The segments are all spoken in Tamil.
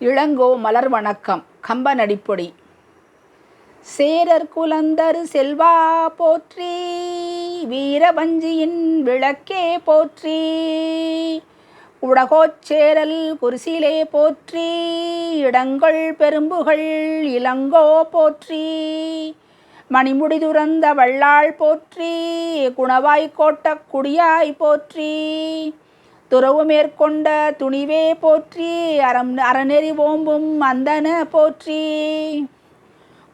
இளங்கோ மலர் வணக்கம் கம்ப நடிப்பொடி. சேரர் குலந்தரு செல்வா போற்றி வீரவஞ்சியின் விளக்கே போற்றி. உடகோச்சேரல் குரிசிலே போற்றி இடங்கள் பெரும்புகள் இளங்கோ போற்றி. மணிமுடி துறந்த வள்ளாள் போற்றி குணவாய் கோட்டக் குடியாய் போற்றி. துறவு மேற்கொண்ட துணிவே போற்றி அறம் அறநெறி ஓம்பும் அந்தன போற்றி.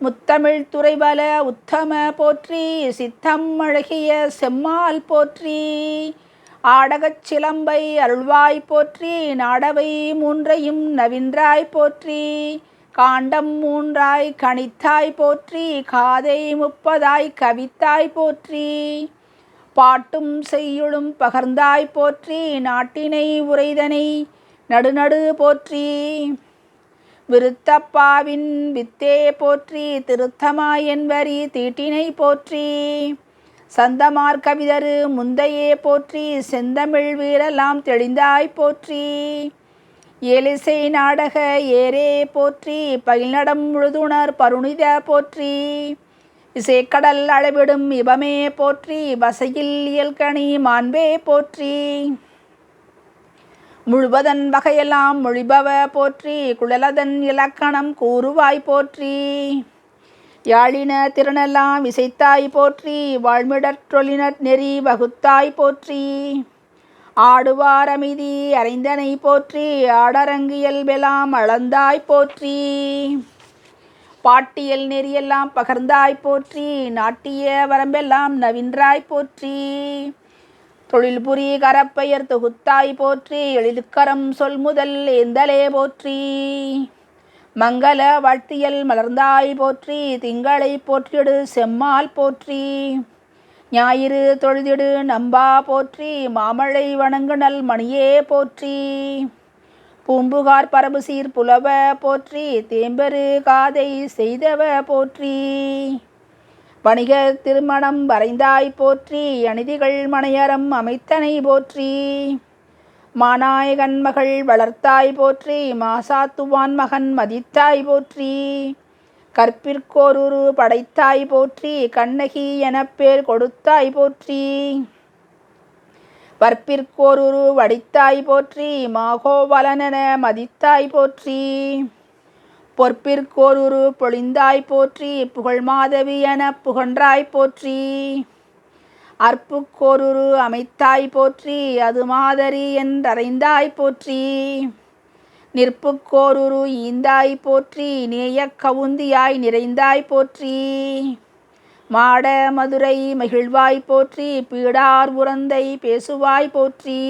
முத்தமிழ் துறைபல உத்தம போற்றி சித்தம் அழகிய செம்மால் போற்றி. ஆடகச் சிலம்பை அருள்வாய் போற்றி நாடவை மூன்றையும் நவின்றாய் போற்றி. காண்டம் மூன்றாய் கணித்தாய் போற்றி காதை முப்பதாய் கவித்தாய் போற்றி. பாட்டும் செய்யுளும் பகர்ந்தாய் போற்றி நாட்டினை உரைதனை நடுநடு போற்றி. விருத்தப்பாவின் வித்தே போற்றி திருத்தமாயன்வரி தீட்டினை போற்றி. சந்தமார் கவிதரு முந்தையே போற்றி செந்தமிழ் வீரெல்லாம் தெளிந்தாய் போற்றி. ஏலிசை நாடக ஏரே போற்றி பயில்நடம் முழுதுணர் பருணித போற்றி. இசைக்கடல் அளவிடும் இபமே போற்றி வசையில் இயல்கணி மாண்பே போற்றி. முழுவதன் வகையெல்லாம் மொழிபவ போற்றி குழலதன் இலக்கணம் கூறுவாய் போற்றி. யாழின திறனெல்லாம் இசைத்தாய் போற்றி வாழ்மிடற்றொழினர் நெறி வகுத்தாய் போற்றி. ஆடுவார் அமைதி அரைந்தனை போற்றி ஆடரங்கியல்பெல்லாம் அளந்தாய் போற்றி. பாட்டியல் நெறியெல்லாம் பகர்ந்தாய் போற்றி நாட்டிய வரம்பெல்லாம் நவின்றாய் போற்றி. தொழில் புரி கரப்பெயர் தொகுத்தாய் போற்றி எழிலுக்கரம் சொல் முதல் எந்தலே போற்றி. மங்கள வாழ்த்தியல் மலர்ந்தாய் போற்றி திங்களை போற்றிடு செம்மால் போற்றி. ஞாயிறு தொழுதிடு நம்பா போற்றி மாமழை வணங்குனல் மணியே போற்றி. பூம்புகார் பரபு சீர் புலவ போற்றி தேம்பெரு காதை செய்தவ போற்றி. வணிக திருமணம் வரைந்தாய் போற்றி அநிதிகள் மனையறம் அமைத்தனை போற்றி. மாநாயகன் மகள் வளர்த்தாய் போற்றி மாசாத்துவான் மகன் மதித்தாய் போற்றி. கற்பிற்கோருரு படைத்தாய் போற்றி கண்ணகி எனப் பேர் கொடுத்தாய் போற்றி. வற்பிற்கோருரு வடித்தாய் போற்றி மாகோவலனென மதித்தாய் போற்றி. பொற்பிற்கோருரு பொழிந்தாய் போற்றி புகழ் மாதவி என புகன்றாய் போற்றி. அற்புக்கோருரு அமைத்தாய் போற்றி அது மாதரி என்றறைந்தாய் போற்றி. நிற்புக்கோருரு ஈந்தாய் போற்றி நேயக் கவுந்தியாய் நிறைந்தாய் போற்றி. மாட மதுரை மகிழ்வாய் போற்றி பீடார் உரந்தை பேசுவாய் போற்றி.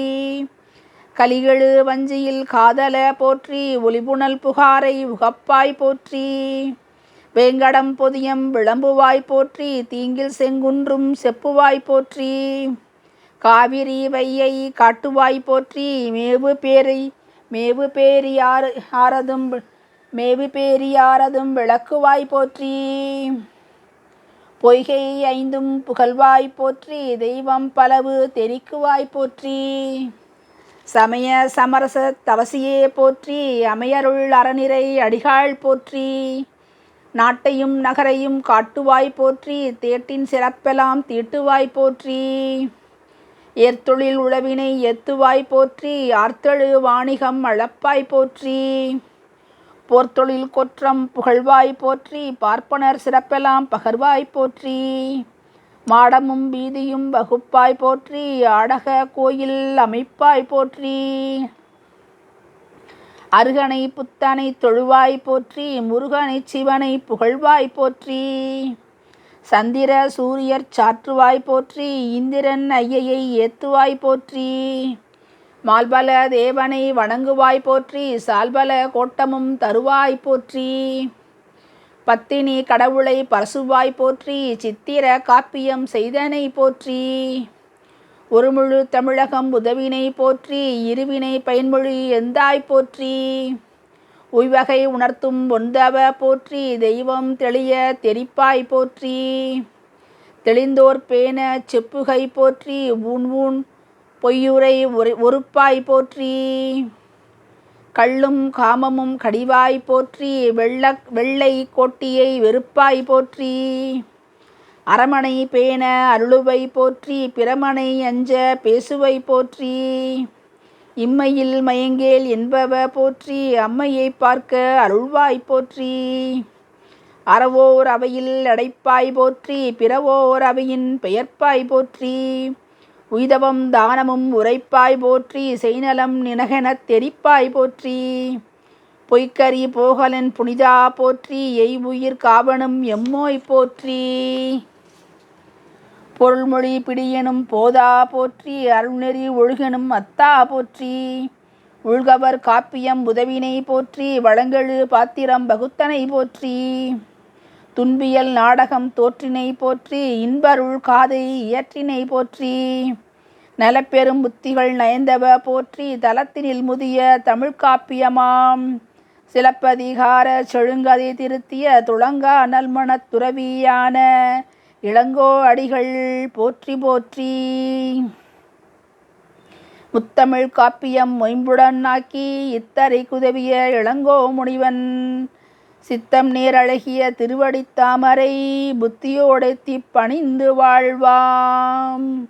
கலிகெழு வஞ்சியில் காதல போற்றி ஒளிபுணல் புகாரை உகப்பாய் போற்றி. வேங்கடம் பொதியம் விளம்புவாய் போற்றி தீங்கில் செங்குன்றும் செப்புவாய் போற்றி. காவிரி வையை காட்டுவாய் போற்றி மேவு பேரை மேவு பேரியார் ஆரதும் மேவு பேரியாரதும் விளக்குவாய் போற்றி. பொய்கை ஐந்தும் புகழ்வாய் போற்றி தெய்வம் பலவு தெரிக்குவாய் போற்றி. சமய சமரச தவசியே போற்றி அமையருள் அறநிறை அடிகாள் போற்றி. நாட்டையும் நகரையும் காட்டுவாய் போற்றி தேட்டின் சிறப்பெல்லாம் தீட்டுவாய் போற்றி. ஏற்தொழில் உழவினை எத்துவாய் போற்றி ஆர்த்தழு வாணிகம் அளப்பாய் போற்றி. போர்த்தொழில் கொற்றம் புகழ்வாய் போற்றி பார்ப்பனர் சிறப்பெல்லாம் பகர்வாய் போற்றி. மாடமும் வீதியும் வகுப்பாய் போற்றி ஆடக கோயில் அமைப்பாய் போற்றி. அருகனை புத்தனை தொழுவாய் போற்றி முருகனை சிவனை புகழ்வாய் போற்றி. சந்திர சூரியர் சாற்றுவாய் போற்றி இந்திரன் ஐயையை ஏத்துவாய் போற்றி. மால்பல தேவனை வணங்குவாய் போற்றி சால்பல கோட்டமும் தருவாய் போற்றி. பத்தினி கடவுளை பரசுவாய் போற்றி சித்திர காப்பியம் செய்தனை போற்றி. ஒரு முழு தமிழகம் உதவினை போற்றி இருவினை பயன்மொழி எந்தாய் போற்றி. உய்வகை உணர்த்தும் ஒந்தவ போற்றி தெய்வம் தெளிய தெரிப்பாய் போற்றி. தெளிந்தோர் பேன செப்புகை போற்றி ஊன் ஊன் பொய்யுரை ஒரு ஒருப்பாய் போற்றி. கள்ளும் காமமும் கடிவாய் போற்றி. வெள்ள வெள்ளை கோட்டியை வெறுப்பாய் போற்றி. அரமனை பேண அருளுவை போற்றி. பிரமனை அஞ்ச பேசுவை போற்றி. இம்மையில் மயங்கேல் என்பவ போற்றி. அம்மையை பார்க்க அருள்வாய் போற்றி. அறவோர் அவையில் அடைப்பாய் போற்றி. பிறவோர் அவையின் பெயர்ப்பாய் போற்றி. உய்தவம் தானமும் உரைப்பாய் போற்றி செய்நலம் நினகெனத் தெரிப்பாய் போற்றி. பொய்க்கறி போகலன் புனிதா போற்றி எய்வுயிர் காவனும் எம்மோய் போற்றி. பொருள்மொழி பிடியனும் போதா போற்றி அருள்நெறி ஒழுகனும் அத்தா போற்றி. உள்கவர் காப்பியம் உதவினை போற்றி வளங்கெழு பாத்திரம் பகுத்தனை போற்றி. துன்பியல் நாடகம் தோற்றினை போற்றி இன்பருள் காதை இயற்றினை போற்றி. நலப்பெரும் புத்திகள் நயந்தவ போற்றி தலத்தினில் முதிய தமிழ்காப்பியமாம் சிலப்பதிகார செழுங்கதை திருத்திய துளங்கா நல்மணத் துறவியான இளங்கோ அடிகள் போற்றி போற்றி. முத்தமிழ் காப்பியம் மொயம்புடன் ஆக்கி இத்தரை குதவிய இளங்கோ முனிவன். சித்தம் நேரழகிய திருவடித்தாமரை புத்தியோடைத்தி பணிந்து வாழ்வாம்.